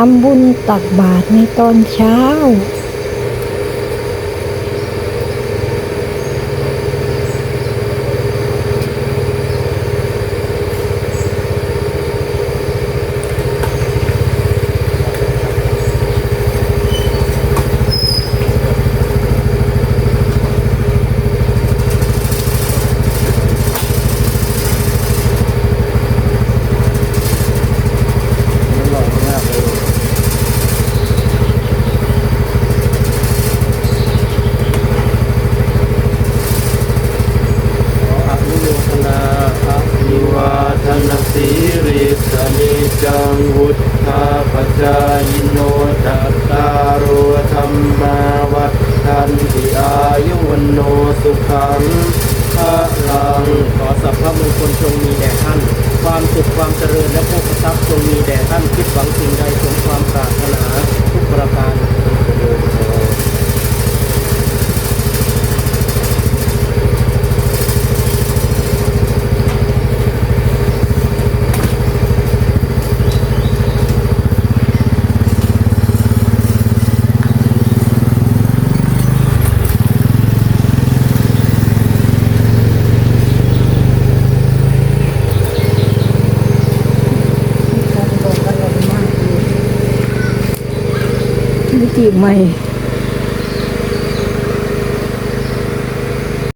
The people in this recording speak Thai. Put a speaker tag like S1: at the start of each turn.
S1: ทำบุญตักบาตรในตอนเช้า
S2: อร่อยมากเลยขออนุโมทนาอภิวาทนาสี ริสนิจังวุฒาปจายโนจัตตารโอธรรมาวัฏทันติอายุวันโนสุขังพระลังขอสัพพะมงคลจงมีแด่ท่าน ความสุขความเจริญและโภคทรัพย์จงมีแด่ท่านคิดหวังสิ่งใดสมความปรารถนาทุกประการเจริญพร
S1: มิติใหม่